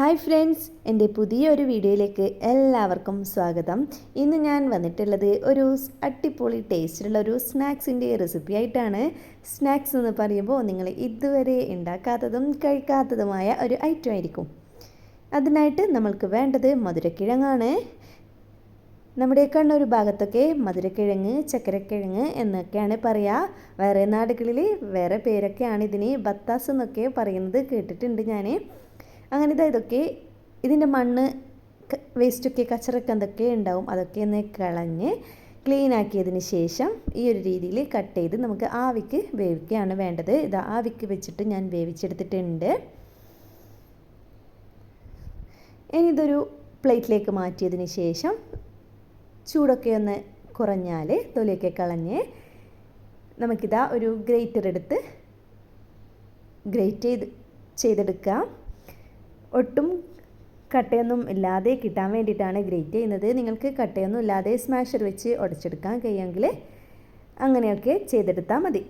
Hi friends എന്റെ പുതിയൊരു വീഡിയോയിലേക്ക് എല്ലാവർക്കും സ്വാഗതം. ഇന്ന് ഞാൻ വന്നിട്ടുള്ളത് ഒരു അട്ടിപ്പൊളി അടിപൊളി ടേസ്റ്റിലുള്ള ഒരു സ്നാക്സിന്റെ റെസിപ്പി ആയിട്ടാണ്. സ്നാക്സ് എന്ന് പറയുമ്പോൾ നിങ്ങൾ ഇതുവരെ ഉണ്ടാക്കാത്തതും കഴിക്കാത്തതുമായ ഒരു ഐറ്റം ആയിരിക്കും. അതിനായിട്ട് നമ്മൾക്ക് വേണ്ടത് മധുരക്കിഴങ്ങാണ്. നമ്മുടെ കണ്ണൂർ ഭാഗത്തൊക്കെ മധുരക്കിഴങ്ങ് ചക്കരക്കിഴങ്ങ് എന്നൊക്കെയാണ് പറയുക വേറെ നാടുകളിൽ വേറെ പേരൊക്കെയാണ് ഇതിന് ബത്താസ് എന്നൊക്കെ പറയുന്നത് കേട്ടിട്ടുണ്ട് ഞാൻ അങ്ങനെ ഇതാ ഇതൊക്കെ ഇതിന്റെ മണ്ണ് വേസ്റ്റൊക്കെ കച്ചറൊക്കെ എന്തൊക്കെ ഉണ്ടാവും അതൊക്കെ ഒന്ന് കളഞ്ഞ് ക്ലീൻ ആക്കിയതിന് ശേഷം ഈ ഒരു രീതിയിൽ കട്ട് ചെയ്ത് നമുക്ക് ആവിക്ക് വേവിക്കുകയാണ് വേണ്ടത്. ഇത് ആവിക്ക് വെച്ചിട്ട് ഞാൻ വേവിച്ചെടുത്തിട്ടുണ്ട്. ഇനി ഇതൊരു പ്ലേറ്റിലേക്ക് മാറ്റിയതിന് ശേഷം ചൂടൊക്കെ ഒന്ന് കുറഞ്ഞാൽ തൊലിയൊക്കെ കളഞ്ഞ് നമുക്കിതാ ഒരു ഗ്രേറ്റർ എടുത്ത് ഗ്രേറ്റ് ചെയ്ത് ചെയ്തെടുക്കാം. ഒട്ടും കട്ടയൊന്നും ഇല്ലാതെ കിട്ടാൻ വേണ്ടിയിട്ടാണ് ഗ്രേറ്റ് ചെയ്യുന്നത്. നിങ്ങൾക്ക് കട്ടയൊന്നും ഇല്ലാതെ സ്മാഷർ വെച്ച് ഉടച്ചെടുക്കാൻ കഴിയുമെങ്കിൽ അങ്ങനെയൊക്കെ ചെയ്തെടുത്താൽ മതി.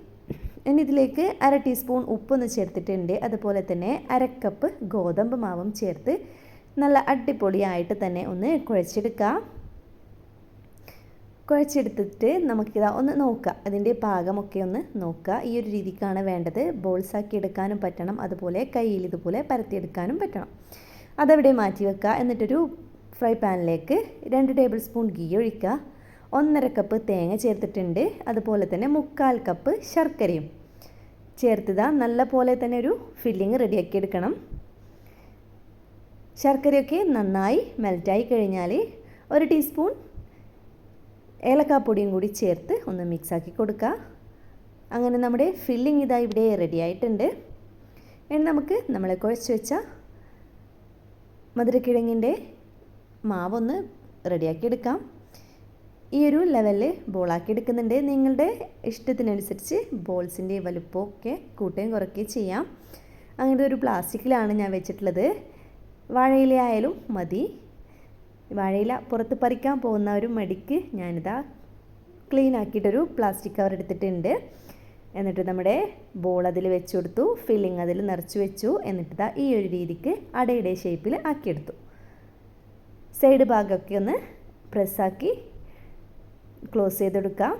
ഇനി ഇതിലേക്ക് അര ടീസ്പൂൺ ഉപ്പൊന്ന് ചേർത്തിട്ടുണ്ട്. അതുപോലെ തന്നെ അരക്കപ്പ് ഗോതമ്പ് മാവും ചേർത്ത് നല്ല അടിപൊളിയായിട്ട് തന്നെ ഒന്ന് കുഴച്ചെടുക്കാം. കുഴച്ചെടുത്തിട്ട് നമുക്കിതാ ഒന്ന് നോക്കുക. അതിന്റെ പാകമൊക്കെ ഒന്ന് നോക്കുക. ഈ ഒരു രീതിക്കാണ് വേണ്ടത്. ബോൾസാക്കി എടുക്കാനും പറ്റണം. അതുപോലെ കയ്യിൽ ഇതുപോലെ പരത്തിയെടുക്കാനും പറ്റണം. അതവിടെ മാറ്റി വെക്കുക. എന്നിട്ടൊരു ഫ്രൈ പാനിലേക്ക് രണ്ട് ടേബിൾ സ്പൂൺ ഗീ ഒഴിക്കുക. ഒന്നര കപ്പ് തേങ്ങ ചേർത്തിട്ടുണ്ട്. അതുപോലെ തന്നെ മുക്കാൽ കപ്പ് ശർക്കരയും. ചേർത്തിതാ നല്ല പോലെ തന്നെ ഒരു ഫില്ലിങ് റെഡിയാക്കി എടുക്കണം. ശർക്കരയൊക്കെ നന്നായി മെൽറ്റായി കഴിഞ്ഞാൽ ഒരു ടീസ്പൂൺ ഏലക്കാപ്പൊടിയും കൂടി ചേർത്ത് ഒന്ന് മിക്സാക്കി കൊടുക്കുക അങ്ങനെ നമ്മുടെ ഫില്ലിംഗ് ഇതാ ഇവിടെ റെഡി ആയിട്ടുണ്ട്. ഇനി നമുക്ക് നമ്മളെ കുഴച്ച് വെച്ച മധുരക്കിഴങ്ങിന്റെ മാവൊന്ന് റെഡിയാക്കി എടുക്കാം. ഈ ഒരു ലെവലിൽ ബോളാക്കി എടുക്കുന്നുണ്ട്. നിങ്ങളുടെ ഇഷ്ടത്തിനനുസരിച്ച് ബോൾസിന്റെ വലുപ്പമൊക്കെ കൂട്ടുകയും കുറയ്ക്കുകയും ചെയ്യാം. അങ്ങനത്തെ ഒരു പ്ലാസ്റ്റിക്കിലാണ് ഞാൻ വെച്ചിട്ടുള്ളത്. വാഴയില ആയാലും മതി. വാഴയില പുറത്ത് പറിക്കാൻ പോകുന്ന ഒരു മടിക്ക് ഞാനിതാ ക്ലീൻ ആക്കിയിട്ടൊരു പ്ലാസ്റ്റിക് കവർ എടുത്തിട്ടുണ്ട്. എന്നിട്ട് നമ്മുടെ ബോൾ അതിൽ വെച്ച് കൊടുത്തു ഫില്ലിങ് അതിൽ നിറച്ച് വെച്ചു. എന്നിട്ട് ഇതാ ഈ ഒരു രീതിക്ക് അടയുടെ ഷേപ്പിൽ ആക്കിയെടുത്തു. സൈഡ് ഭാഗമൊക്കെ ഒന്ന് പ്രസ്സാക്കി ക്ലോസ് ചെയ്തെടുക്കാം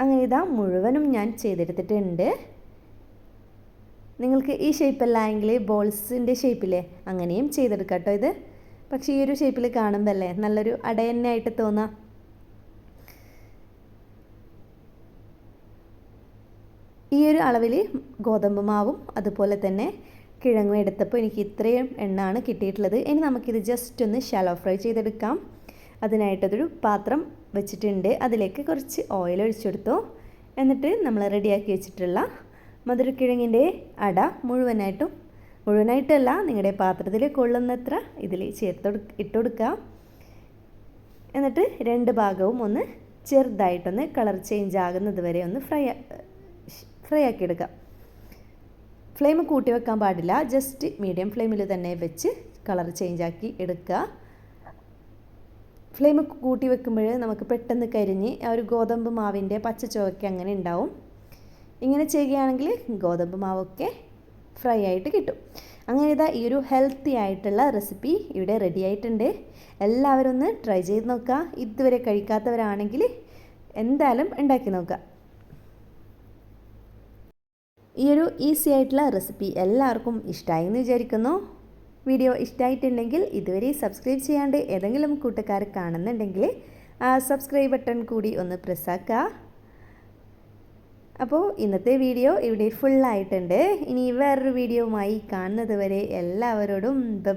അങ്ങനെ ഇതാ മുഴുവനും ഞാൻ ചെയ്തെടുത്തിട്ടുണ്ട്. നിങ്ങൾക്ക് ഈ ഷേപ്പല്ല എങ്കിൽ ബോൾസിന്റെ ഷേപ്പിലെ അങ്ങനെയും ചെയ്തെടുക്കാം കേട്ടോ ഇത്. പക്ഷേ ഈ ഒരു ഷേപ്പിൽ കാണുമ്പോൾ അല്ലേ നല്ലൊരു അടയന്നായിട്ട് തോന്നാം. ഈ ഒരു അളവിൽ ഗോതമ്പ് മാവും അതുപോലെ തന്നെ കിഴങ്ങും എടുത്തപ്പോൾ എനിക്ക് ഇത്രയും എണ്ണാണ് കിട്ടിയിട്ടുള്ളത്. ഇനി നമുക്കിത് ജസ്റ്റ് ഒന്ന് ഷാലോ ഫ്രൈ ചെയ്തെടുക്കാം. അതിനായിട്ടതൊരു പാത്രം വെച്ചിട്ടുണ്ട്. അതിലേക്ക് കുറച്ച് ഓയിൽ ഒഴിച്ചെടുത്തു. എന്നിട്ട് നമ്മൾ റെഡിയാക്കി വെച്ചിട്ടുള്ള മധുരക്കിഴങ്ങിന്റെ അട മുഴുവനായിട്ടും മുഴുവനായിട്ടല്ല നിങ്ങളുടെ പാത്രത്തിൽ കൊള്ളുന്നത്ര ഇതിൽ ചേർത്ത് ഇട്ട് എന്നിട്ട് രണ്ട് ഭാഗവും ഒന്ന് ചെറുതായിട്ടൊന്ന് കളർ ചേഞ്ച് ആകുന്നത് വരെ ഒന്ന് ഫ്രൈ ഫ്രൈ ആക്കി എടുക്കുക. ഫ്ലെയിം കൂട്ടി വെക്കാൻ പാടില്ല ജസ്റ്റ് മീഡിയം ഫ്ലെയിമിൽ തന്നെ വെച്ച് കളർ ചേഞ്ച് ആക്കി എടുക്കുക. ഫ്ലെയിം കൂട്ടി വെക്കുമ്പോൾ നമുക്ക് പെട്ടെന്ന് കരിഞ്ഞ് ആ ഒരു ഗോതമ്പ് മാവിന്റെ പച്ച ചുവയ്ക്ക് അങ്ങനെ ഉണ്ടാവും. ഇങ്ങനെ ചെയ്യുകയാണെങ്കിൽ ഗോതമ്പ് മാവൊക്കെ ഫ്രൈ ആയിട്ട് കിട്ടും. അങ്ങനെ ഇതാ ഈ ഒരു ഹെൽത്തി ആയിട്ടുള്ള റെസിപ്പി ഇവിടെ റെഡി ആയിട്ടുണ്ട്. എല്ലാവരും ഒന്ന് ട്രൈ ചെയ്ത് നോക്കുക. ഇതുവരെ കഴിക്കാത്തവരാണെങ്കിൽ എന്തായാലും ഉണ്ടാക്കി നോക്കുക. ഈ ഒരു ഈസി ആയിട്ടുള്ള റെസിപ്പി എല്ലാവർക്കും ഇഷ്ടമായി എന്ന് വിചാരിക്കുന്നു. വീഡിയോ ഇഷ്ടമായിട്ടുണ്ടെങ്കിൽ ഇതുവരെ സബ്സ്ക്രൈബ് ചെയ്യാണ്ട് ഏതെങ്കിലും കൂട്ടുകാർ കാണുന്നുണ്ടെങ്കിൽ ആ സബ്സ്ക്രൈബ് ബട്ടൺ കൂടി ഒന്ന് പ്രസ്സാക്കുക അപ്പോൾ ഇന്നത്തെ വീഡിയോ ഇവിടെ ഫുള്ളായിട്ടുണ്ട് ഇനി വേറൊരു വീഡിയോവുമായി കാണുന്നത് വരെ എല്ലാവരോടും ബ